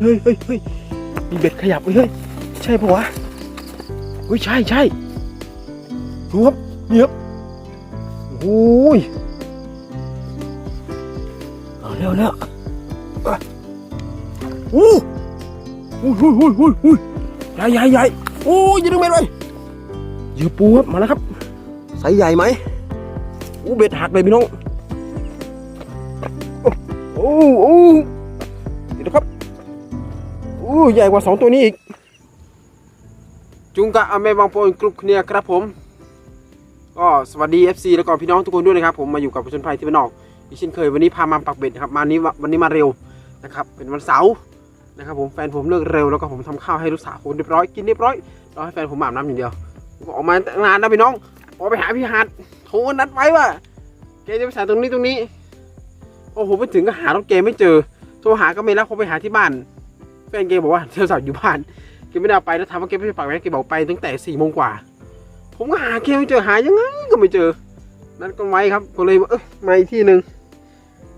เฮ้ยเฮ้ยเฮ้ยมีเบ็ดขยับเว้ยเฮ้ยใช่ปะวะเฮ้ยใช่ใช่ดูครับนี่ครับโอ้ยเอาเร็วเร็วโอ้โอ้ยโอ้ยโอ้ยโอ้ยโอ้ยใหญ่ใหญ่ใหญ่โอ้ยอยืนงเบ็ดเลยเหยื่อปูครับมาแล้วครับไซส์ใหญ่ไหมโอ้เบ็ดหักเลยพี่น้อง ใหญ่กว่าสองตัวนี้อีก จุงกะอเมบางโปนกรุ๊ปเนี่ยครับผม ก็สวัสดี FC แล้วก็พี่น้องทุกคนด้วยนะครับ ผมมาอยู่กับผู้ชนภัยที่บ้านนอกอีกเช่นเคยวันนี้พามาปักเบ็ดนะครับมานี้วันนี้มาเร็วนะครับเป็นวันเสาร์นะครับผมแฟนผมเลิกเร็วแล้วก็ผมทำข้าวให้ลูกสาวผมเรียบร้อยกินเรียบร้อยรอให้แฟนผมอาบน้ำอย่างเดียวออกมาตั้งนานแล้วพี่น้องออกไปหาพี่หัดโทรนัดไว้ว่าแกจะไปสายตรงนี้ตรงนี้โอ้โหไปถึงก็หารถแกไม่เจอโทรหาก็ไม่รับเขาไปหาที่บ้าน นเกบอกว่าโทรศัพท์อยู่บ้านแกไม่ได้เอาไปแล้วถามว่าแกไม่ไปปักไหมแกบอกไปตั้งแต่สี่โมงกว่า ผมก็หาแกไม่เจอหายังไงก็ไม่เจอ นัดกันไว้ครับก็เลยว่าเอ้ยมาอีกที่หนึ่ง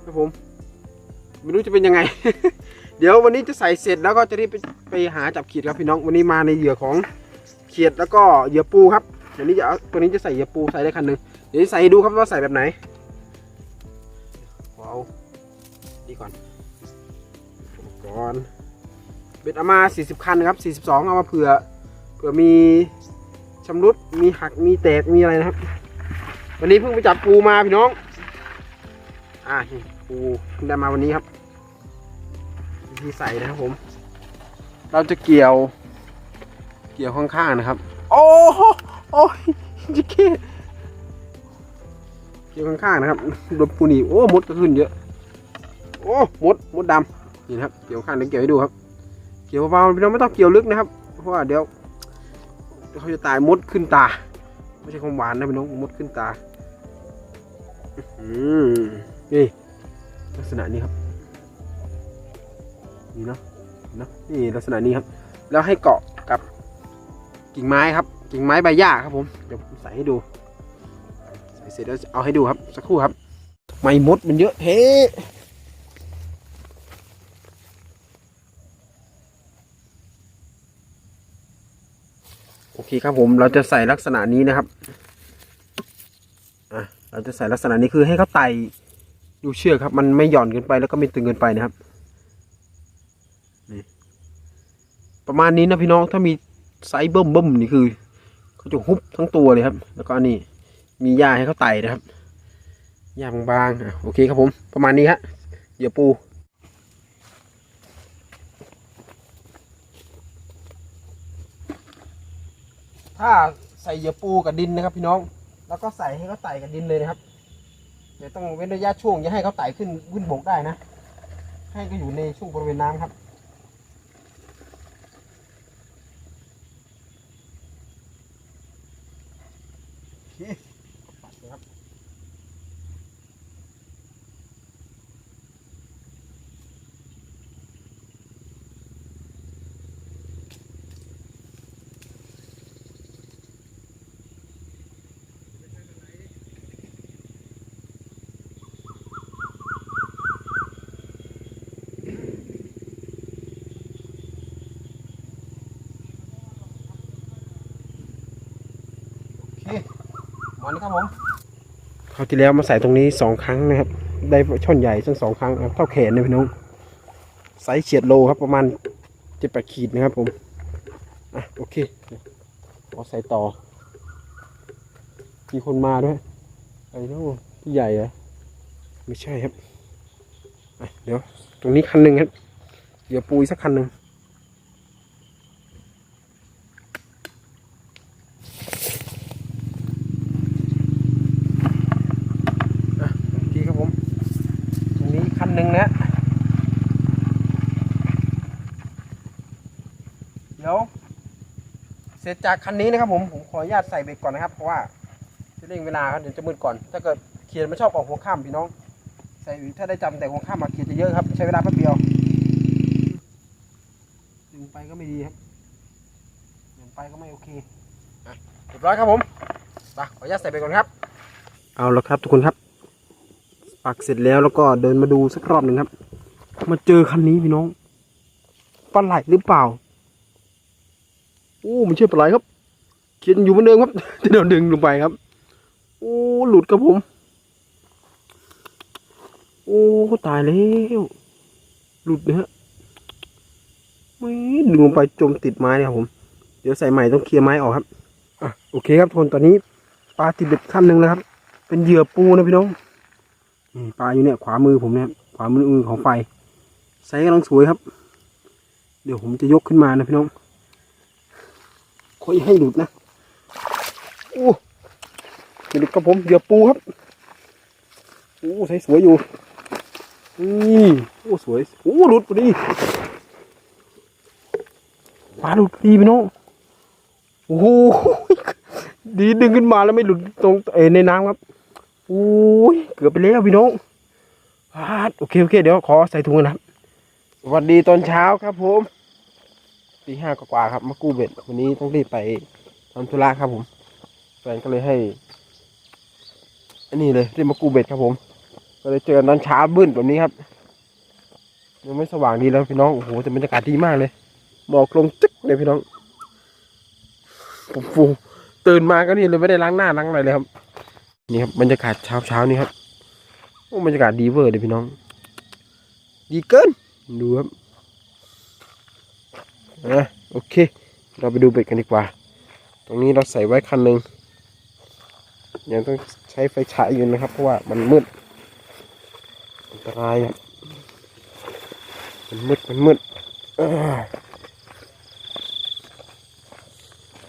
ครับผมไม่รู้จะเป็นยังไง เดี๋ยววันนี้จะใส่เสร็จแล้วก็จะรีบไปไปหาจับขีดครับพี่น้องวันนี้มาในเหยื่อของเขียดแล้วก็เหยื่อปูครับเดี๋ยวนี้จะเอาตัวนี้จะใส่เหยื่อปูใส่ได้คันหนึ่งเดี๋ยวใส่ดูครับว่าใส่แบบไหนขอเอานี่ก่อนก่อน เบ็ดเอามา40 คันนะครับ 42 เอามาเผื่อ เผื่อมีชำรุด มีหัก มีแตก มีอะไรนะครับ วันนี้เพิ่งไปจับปูมาพี่น้อง อ่านี่ปูเพิ่งได้มาวันนี้ครับวิธีใส่นะครับผม เราจะเกี่ยว เกี่ยวข้างๆนะครับ โอ้โหโอ้ยจิเก้เกี่ยวข้างๆนะครับโดนปูหนีบโอ้มดก็ขึ้นเยอะ โอ้มด มดดำนี่นะครับ เกี่ยวข้างเดี๋ยวเกี่ยวให้ดูครับ เกี่ยวเบาๆพี่น้องไม่ต้องเกี่ยวลึกนะครับ เพราะว่าเดี๋ยวเขาจะตายมดขึ้นตา ไม่ใช่ความหวานนะพี่น้องมดขึ้นตาอืมนี่ลักษณะนี้ครับนี่เนาะเนาะนี่ลักษณะนี้ครับ แล้วให้เกาะกับกิ่งไม้ครับ กิ่งไม้ใบหญ้าครับผมเดี๋ยวผมใส่ให้ดูใส่เสร็จแล้วเอาให้ดูครับสักครู่ครับ ไม่มดมันเยอะเท โอเคครับผมเราจะใส่ลักษณะนี้นะครับอะเราจะใส่ลักษณะนี้คือให้เขาไต่ดูเชือกครับ มันไม่หย่อนเกินไปแล้วก็ไม่ตึงเกินไปนะครับนี่ประมาณนี้นะพี่น้องถ้ามีไซส์เบิ่มเบิ่มนี่คือเขาจะฮุบทั้งตัวเลยครับ แล้วก็อันนี้มีหญ้าให้เขาไต่นะครับหญ้าบางๆอะโอเคครับผม ประมาณนี้ฮะเหยื่อปู ถ้าใส่เหยื่อปูกับดินนะครับ พี่น้อง แล้วก็ใส่ให้เขาไต่กับดินเลยนะครับ เดี๋ยวต้องเว้นระยะช่วงอย่าให้เขาไต่ขึ้นขึ้นบกได้นะ ให้ก็อยู่ในช่วงบริเวณน้ำครับ โอเคปัดเลยครับ โอเค วันนี้ครับผมคราวที่แล้วมาใส่ตรงนี้สองครั้งนะครับ ได้ช่อนใหญ่ทั้งสองครั้งนะครับเท่าแขนเลยพี่น้องไซส์เฉียดโลครับประมาณเจ็ดแปดขีดนะครับผมอะโอเคขอใส่ต่อ มีคนมาด้วยไอ้น้องพี่ใหญ่เหรอไม่ใช่ครับอะเดี๋ยว ตรงนี้คันหนึ่งครับเดี๋ยวปูอีกสักคันหนึ่ง ทีครับผม ตรง นึงนะ เดี๋ยว เสร็จจากคันนี้นะครับผม ผมขออนุญาตใส่เบรกก่อนนะครับ เพราะว่าจะเร่งเวลาครับเดี๋ยวจะมืดก่อน ถ้าเกิดเขียนไมันชอบออกหัวข้ามพี่น้อง ใส่ถ้าได้จำแต่หัวข้ามมาเขียนจะเยอะครับ ใช้เวลาแป๊บเดียวดึงไปก็ไม่ดีครับดึงไปก็ไม่โอเคเรียบร้อยครับผมไปขออนุญาตใส่เบรกก่อนครับ เอาละครับทุกคนครับ ปักเสร็จแล้วแล้วก็เดินมาดูสักรอบหนึ่งครับ มาเจอคันนี้พี่น้องปลาไหลหรือเปล่าโอ้มันใช่ปลาไหลครับ เขียนอยู่เหมือนเดิมครับที่เราดึงลงไปครับ โอ้หลุดครับผม โอ้ตายแล้วหลุดนะฮะไม่ดึงลงไปจมติดไม้เนี่ยครับผม เดี๋ยวใส่ใหม่ต้องเคลียร์ไม้ออกครับอะโอเคครับทุกคนตอนนี้ปลาติดเบ็ดขั้นหนึ่งแล้วครับ เป็นเหยื่อปูนะพี่น้อง ปลาอยู่เนี่ยขวามือผมเนี่ยขวามือของไฟไซส์กำลังสวยครับ เดี๋ยวผมจะยกขึ้นมานะพี่น้องค่อยให้หลุดนะโอ้หลุดครับผมเหยื่อปูครับโอ้ไซส์สวยอยู่นี่โอ้สวยโอ้หลุดพอดีปลาหลุดพอดีพี่น้องโอ้โหดีดึงขึ้นมาแล้วไม่หลุดตรงเอในน้ำครับ อ้ยเกือบไปแล้วพี่น้องโอเคโอเคเดี๋ยวขอใส่ถุงนะครับสวัสดีตอนเช้าครับผมตีห้ากว่าครับมากู้เบ็ดวันนี้ต้องรีบไปทำธุระครับผมแฟนก็เลยให้อันนี้เลยรีบมากู้เบ็ดครับผม ก็เลยเจอตอนเช้าบึ้นแบบนี้ครับยังไม่สว่างดีแล้วพี่น้องโอ้โหแต่บรรยากาศดีมากเลยหมอกลงจึ๊กเลยพี่น้องผมฟูตื่นมาก็นี่เลยไม่ได้ล้างหน้าล้างอะไรเลยครับ นี่ครับบรรยากาศเช้าเช้านี่ครับโอ้บรรยากาศดีเวอร์เลยพี่น้อง ดีเกินดูครับอะโอเค เราไปดูเบ็ดกันดีกว่า ตรงนี้เราใส่ไว้คันหนึ่งยังต้องใช้ไฟฉายอยู่นะครับ เพราะว่ามันมืดอันตรายอะมันมืดมันมืด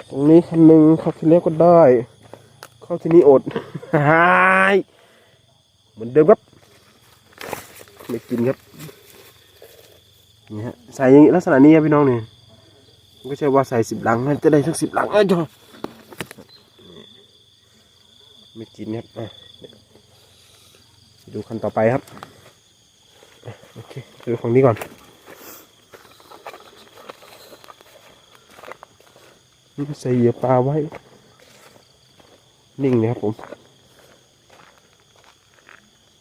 ตรงนี้คันหนึ่งเข้าที่แล้วก็ได้ เข้าที่นี้อดหายเหมือนเดิมครับไม่กินครับนี่ฮะใส่อย่างนี้ลักษณะนี้ครับพี่น้องเนี่ยไม่ใช่ว่าใส่สิบหลังนจะได้สักสิบหลังอ้ยจ้ะไม่กินครับอะดูคันต่อไปครับโอเคดูฝั่งนี้ก่อนนี่ใส่เหยื่อปลาไว้ นิ่งเลยครับผม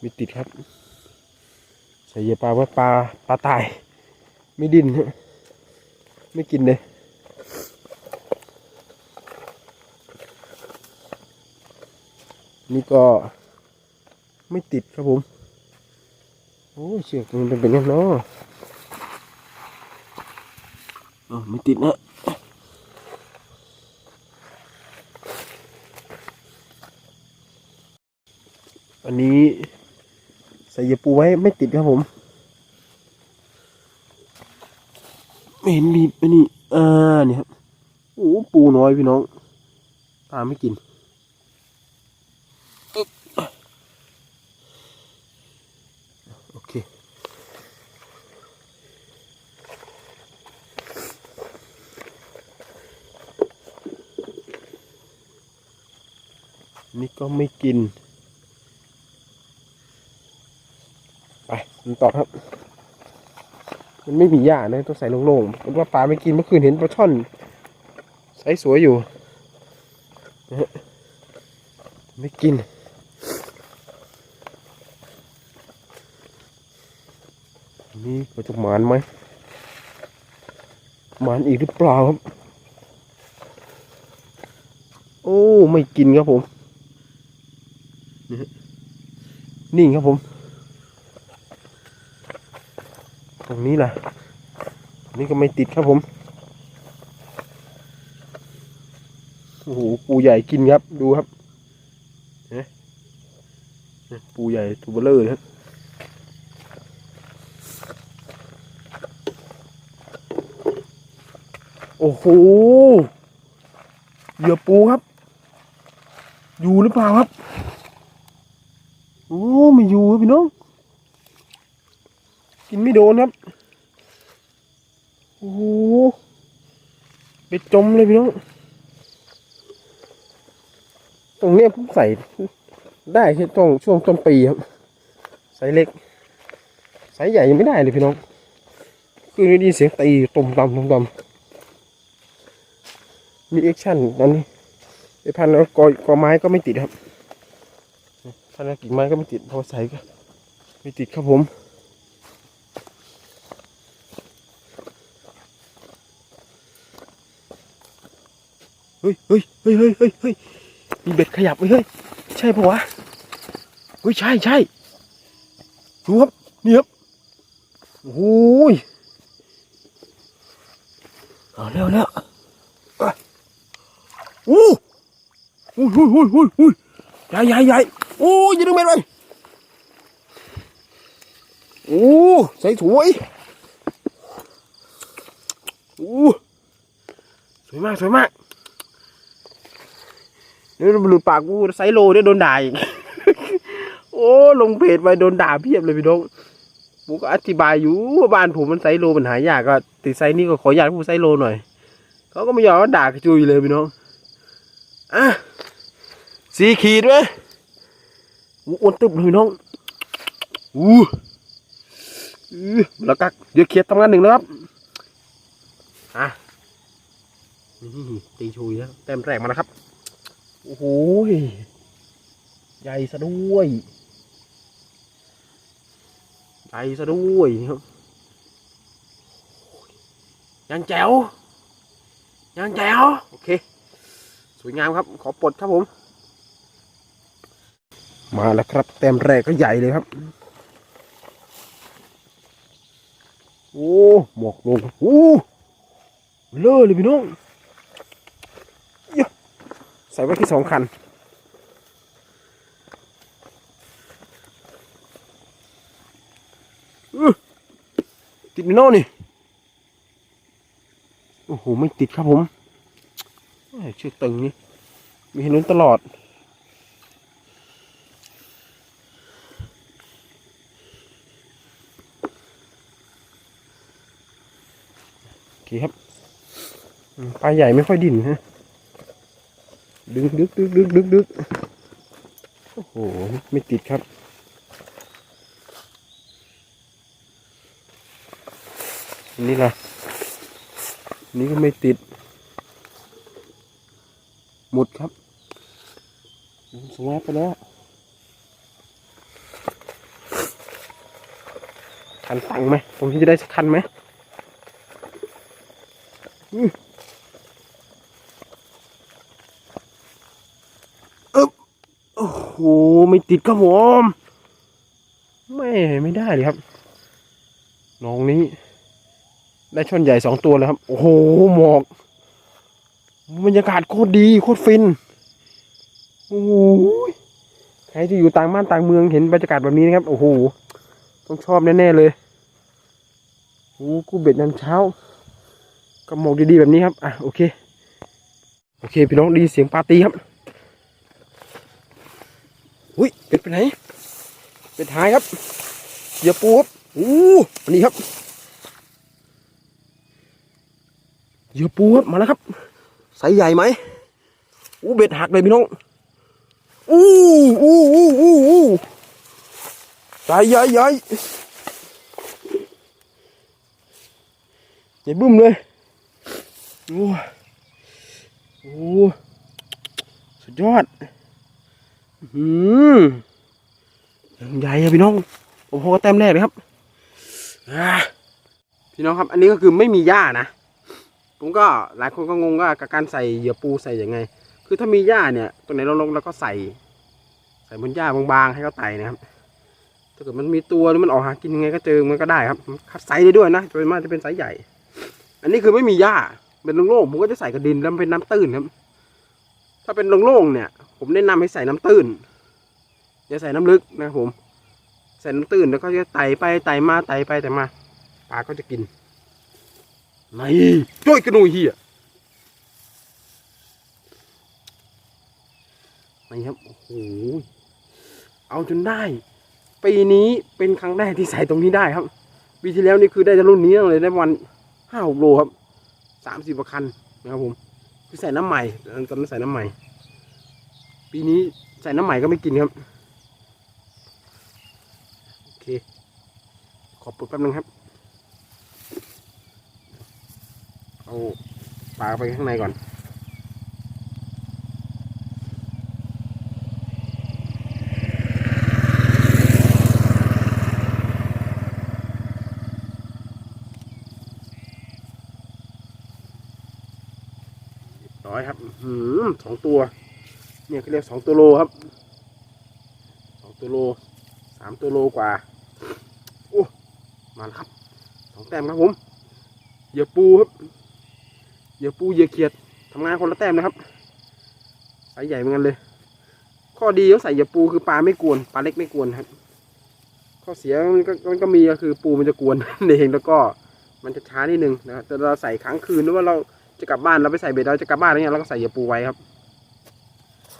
มีติดครับ ใส่เหยื่อปลาไว้ปลาปลาตาย ไม่ดิ้นไม่กินเลยนี่ก็ไม่ติดครับผม โอ้เชือกมันเป็นยังเนาะอ๋อไม่ติดนะ อันนี้ใส่ยาปูไว้ไม่ติดครับผมไม่เห็นมีอันนี้อ่าเนี่ยครับโอ้ปูน้อยพี่น้องตามไม่กินโอเคนี่ก็ไม่กิน ไปมัน ต่อครับ มันไม่มีหญ้านะต้องใส่โล่งๆเพราะว่าปลาไม่กินเมื่อคืนเห็นปลาช่อนใสสวยอยู่ไม่กินนี่เขาจะหมานไหมหมานอีกหรือเปล่าครับ โอ้ ไม่กินครับผมนี่ฮะนิ่งครับผม ตรงนี้แหละนี่ก็ไม่ติดครับผม โอ้โห ปูใหญ่กินครับ ดูครับเนี่ยปูใหญ่ตัวเบลเลอร์ครับโอ้โห เหยื่อปูครับ อยู่หรือเปล่าครับ โอ้ ไม่อยู่พี่น้อง กินไม่โดนครับ โอ้โหไปจมเลยพี่น้อง ตรงนี้ผมใส่ได้แค่ตรงช่วงต้นปีครับไซส์เล็กไซส์ใหญ่ยังไม่ได้เลยพี่น้อง คือได้ยินเสียงตีตุ่มตำตุ่มตำมีแอคชั่นตอนนี้ไอพันแล้วกอกอไม้ก็ไม่ติดครับพันแล้วกิ่งไม้ก็ไม่ติดพอใส่ก็ไม่ติดครับผม เฮ้ยเฮ้ยเฮ้ยเฮ้ยเฮ้ยเฮ้ยมีเบ็ดขยับเฮ้ยใช่ปะวะเฮ้ยใช่ใช่ดูครับนี่ครับโอ้ยเอาเร็วเร็วอะโอ้โหโอ้ยโอ้ยโอ้ยโอ้ยใหญ่ใหญ่ใหญ่โอ้ยอย่าดึงเบ็ดไปโอ้ใส่สวยโอ้สวยมากสวยมาก เดี๋ยวหลุดปากกูไซโลเนี่ยโดนด่าอีกโอ้ลงเพจไปโดนด่าเพียบเลยพี่น้องผมก็อธิบายอยู่ว่าบ้านผมมันไซโลมันหายากก็ติดไซนี่ก็ขออนุญาตผู้ไซโลหน่อยเขาก็ไม่ยอมด่ากระจุยเลยพี่น้องอะสี่ขีดไหมโอ้อ้วนตึบเลยพี่น้องอู้แล้วก็เดี๋ยวเคียร์ทำงานหนึ่งแล้วครับอะนี่ตีชุยแล้วแต้มแรกมาแล้วครับ โอ้โหใหญ่ซะด้วย ใหญ่ซะด้วยครับยังแจ๋วยังแจ๋วโอเค สวยงามครับ ขอปลดครับผม มาแล้วครับ แต้มแรกก็ใหญ่เลยครับ โอ้หมอกลงโอ้เลอะเลยพี่น้อง ส่ไว้ที่สองคัน ติดมิโน่นี่ โอ้โห ไม่ติดครับผมเชือกตึงนี่ มีให้ลุ้นตลอด โอเคครับ ปลาใหญ่ไม่ค่อยดิ่นฮะ ดึงดึกดึกดึกดึกดึกโอ้โห ไม่ติดครับนนี้ล่ะนนี้ก็ไม่ติด หมดครับสวยไปแล้วคันตังไหมผมจะได้สักคันไหมอื้อ โอ้โหไม่ติดครับผมไม่ไม่ได้เลยครับน้องนี้ ได้ช่อนใหญ่สองตัวแล้วครับ โอ้โหหมอกบรรยากาศโคตรดีโคตรฟินโอ้โหใครที่อยู่ต่างบ้านต่างเมืองเห็นบรรยากาศแบบนี้นะครับ โอ้โหต้องชอบแน่ๆเลยโอ้กูเบ็ดน้ำเช้ากับหมอกดีๆแบบนี้ครับ อะโอเค โอเค พี่น้องดีเสียงปาร์ตี้ครับ อุ้ยเป็ด ไปไหนเป็ดหายครับเหยื่อปูครับอู้อันนี้ครับเหยื่อปูครับมาแล้วครับไซส์ใหญ่ไหมอู้เบ็ดหักเลยพี่น้องอู้อู้อู้อู้อู้ใหญ่ใหญ่ใหญ่ใหญ่บึ้มเลยโอ้โอ้สุดยอดอืม ใหญ่อะพี่น้องโอ้โหแต้มแรกเลยครับพี่น้องครับ อันนี้ก็คือไม่มีหญ้านะผมก็หลายคนก็งงว่ากับการใส่เหยื่อปูใส่ยังไง คือถ้ามีหญ้าเนี่ยตรงไหนลงๆแล้วก็ใส่ ใส่บนหญ้าบางๆให้เขาไต่นะครับถ้าเกิดมันมีตัวหรือมันออกหากินยังไงก็เจอมันก็ได้ครับคัดไซส์ได้ด้วยนะโดยมากจะเป็นไซส์ใหญ่ อันนี้คือไม่มีหญ้าเป็นโล่งๆผมก็จะใส่กระดินแล้วเป็นน้ำตื้นครับ ถ้าเป็นโล่งๆเนี่ย ผมแนะนำให้ใส่น้ำตื้น อย่าใส่น้ำลึกนะครับผม ใส่น้ำตื้นแล้วก็จะไต่ไปไต่มาไต่ไปไต่มาปลาก็จะกินนี่จ้อยกระนุยเฮียนี่ครับ โอ้โห เอาจนได้ ปีนี้เป็นครั้งแรกที่ใส่ตรงนี้ได้ครับ ปีที่แล้วนี่คือได้จะรุ่นนี้เลยได้วันห้าหกโลครับสามสิบกว่าคันนะครับผม คือใส่น้ำใหม่ตอนนั้นใส่น้ำใหม่ ปีนี้ใส่น้ำใหม่ก็ไม่กินครับ ขอปลดแป๊บนึงครับ เอาปลาไปข้างในก่อนร้อยครับหือสองตัว เนี่ยเขาเรียกสองตัวโลครับ สองตัวโล สามตัวโลกว่า มาครับสองแต้มครับผมเหยื่อปูครับเหยื่อปูเหยื่อเขียดทำงานคนละแต้มนะครับสายใหญ่เหมือนกันเลย ข้อดีเขาใส่เหยื่อปูคือปลาไม่กวนปลาเล็กไม่กวนครับข้อเสียมันก็มันก็มีก็คือปูมันจะกวนนั่นเองแล้วก็มันจะช้านิดนึงนะครับแต่เราใส่ค้างคืนหรือว่าเราจะกลับบ้านเราไปใส่เบ็ดเราจะกลับบ้านอะไรเงี้ยเราก็ใส่เหยื่อปูไว้ครับ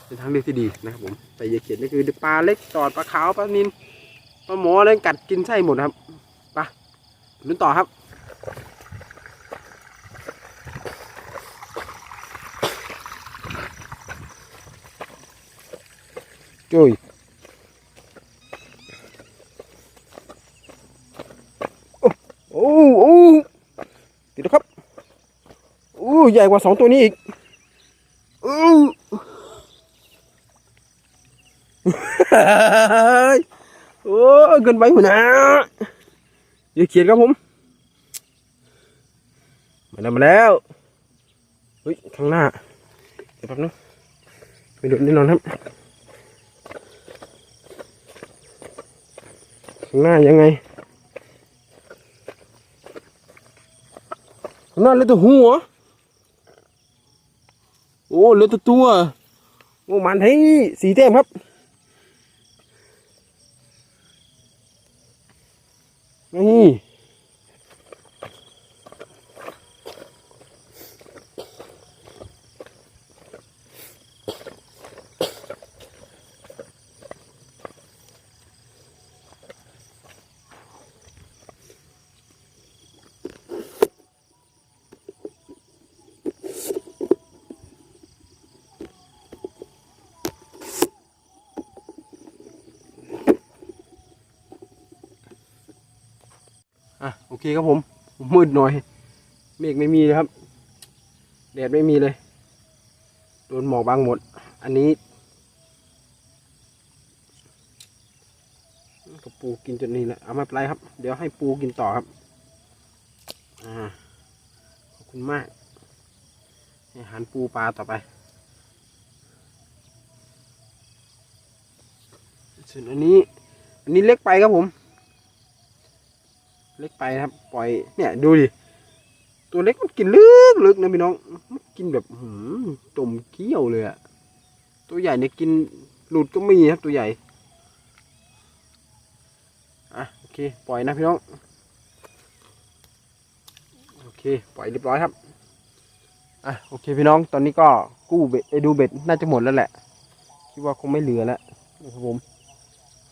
เป็นทางเลือกที่ดีนะครับผมใส่เหยื่อเขียดนี่คือปลาเล็กตอดปลาขาวปลานินปลาหมออะไรกัดกินไส้หมดครับ ลุ้นต่อครับ จุยโอ้โอ้ติดแล้วครับโอ้ใหญ่กว่าสองตัวนี้อีกโอ้โอ้เกินไปหัวหน้าอ ย่าเขียนครับผม มาแล้วมาแล้วเฮ้ยข้างหน้า เดี๋ยวแป๊บนึงไปดูแน่นอนครับ ข้างหน้ายังไง ข้างหน้าเหลือแต่หัว โอ้เหลือแต่ตัว โอ้มันให้สีเต็มครับ นี่ เคครับผม มืดหน่อย เมฆไม่มีครับ แดดไม่มีเลย โดนหมอกบางหมด อันนี้ก็ปูกินจนนี่แหละเอาไม่เป็นไรครับ เดี๋ยวให้ปูกินต่อครับอ่าขอบคุณมากให้อาหารปูปลาต่อไป ส่วนอันนี้ อันนี้เล็กไปครับผม เล็กไปนะครับ ปล่อยเนี่ยดูดิตัวเล็กมันกินลึกลึกนะพี่น้องมันกินแบบหืมจมเกี้ยวเลยอะตัวใหญ่เนี่ยกินหลุดก็มีครับตัวใหญ่อะโอเคปล่อยนะพี่น้องโอเคปล่อยเรียบร้อยครับอะโอเคพี่น้องตอนนี้ก็กู้เบ็ดไอ้ดูเบ็ดน่าจะหมดแล้วแหละคิดว่าคงไม่เหลือแล้วนะครับผม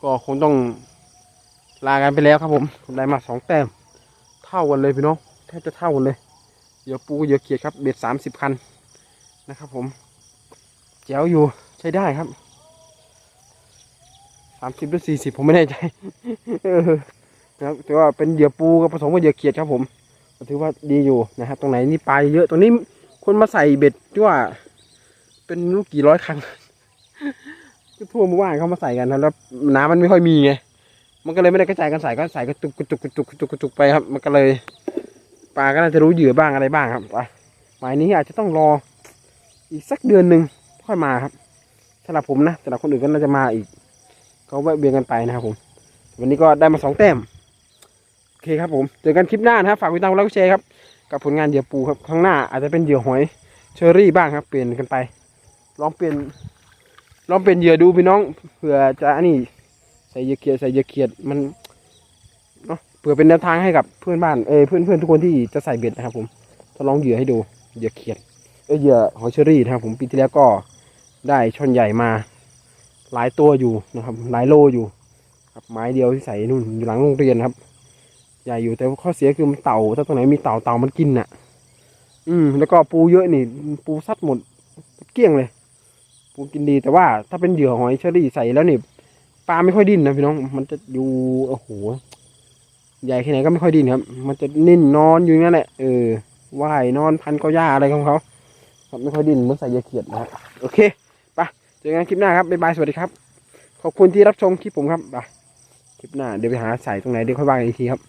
ก็คงต้อง ลากันไปแล้วครับผมผมได้มาสองแต้ม เท่ากันเลยพี่น้องแทบจะเท่ากันเลยเยื่อปูเยื่อเขียดครับเบ็ดสามสิบคันนะครับผมแจ๋วอยู่ใช้ได้ครับสามสิบหรือสี่สิบผมไม่แน่ใจนะครับแต่ว่าเป็นเหยื่อปูกับผสมกับเหยื่อเขียดครับผมถือว่าดีอยู่นะครับตรงไหนนี่ปลาเยอะตรงนี้คนมาใส่เบ็ดที่ว่า เป็นลูกกี่ร้อยครั้งทั่วหมู่บ้านเขามาใส่กันนะแล้วน้ำมันไม่ค่อยมีไง มันก็เลยไม่ได้กระจายกันใส่ก็ใส่กระตุกกระตุกกระตุกกระตุกกระตุกไปครับ มันก็เลยปลาก็น่าจะรู้เหยื่อบ้างอะไรบ้างครับไปหมายนี้อาจจะต้องรออีกสักเดือนหนึ่งค่อยมาครับสำหรับผมนะสำหรับคนอื่นก็น่าจะมาอีกเขาแวะเวียนกันไปนะครับผม วันนี้ก็ได้มาสองแต้มโอเคครับผมเจอกันคลิปหน้านะครับฝากติดตามไลค์กดแชร์ครับกับผลงานเหยื่อปูครับข้างหน้าอาจจะเป็นเหยื่อหอยเชอรี่บ้างครับ เปลี่ยนกันไป ลองเปลี่ยนลองเปลี่ยนเหยื่อดูพี่น้องเผื่อจะอันนี้ ส่เยื่อเขียดใส่เยื่อเขียดมันเนาะเผื่อเป็นแนวทางให้กับเพื่อนบ้านเออเพื่อนเพื่อนทุกคนที่จะใส่เบ็ดนะครับ ผมทดลองเหยื่อให้ดูเหยื่อเขียดเออเหยื่อหอยเชอรี่นะครับ ผมปีที่แล้วก็ได้ช่อนใหญ่มาหลายตัวอยู่นะครับ หลายโลอยู่ครับไม้เดียวที่ใส่นู่นอยู่หลังโรงเรียนครับ ใหญ่อยู่แต่ข้อเสียคือมันเต่า ถ้าตรงไหนมีเต่าเต่ามันกินน่ะ อืม แล้วก็ปูเยอะนี่ ปูซัดหมดเกลี้ยงเลย ปูกินดีแต่ว่าถ้าเป็นเหยื่อหอยเชอรี่ใส่แล้วนี่ ปลาไม่ค่อยดิ้นนะพี่น้อง มันจะอยู่โอ้โหใหญ่แค่ไหนก็ไม่ค่อยดิ้นครับ มันจะนิ่นนอนอยู่งนั่นแหละเออว่ายนอนพันกาหญ้าอะไรของเขาครับไม่ค่อยดิ้นเหมือนใส่ยาเขียดนะโอเคไปเจอกันคลิปหน้าครับบ๊ายบายสวัสดีครับ ขอบคุณที่รับชมคลิปผมครับไปคลิปหน้าเดี๋ยวไปหาใส่ตรงไหนเดี๋ยวค่อยว่ากันอีกทีครับ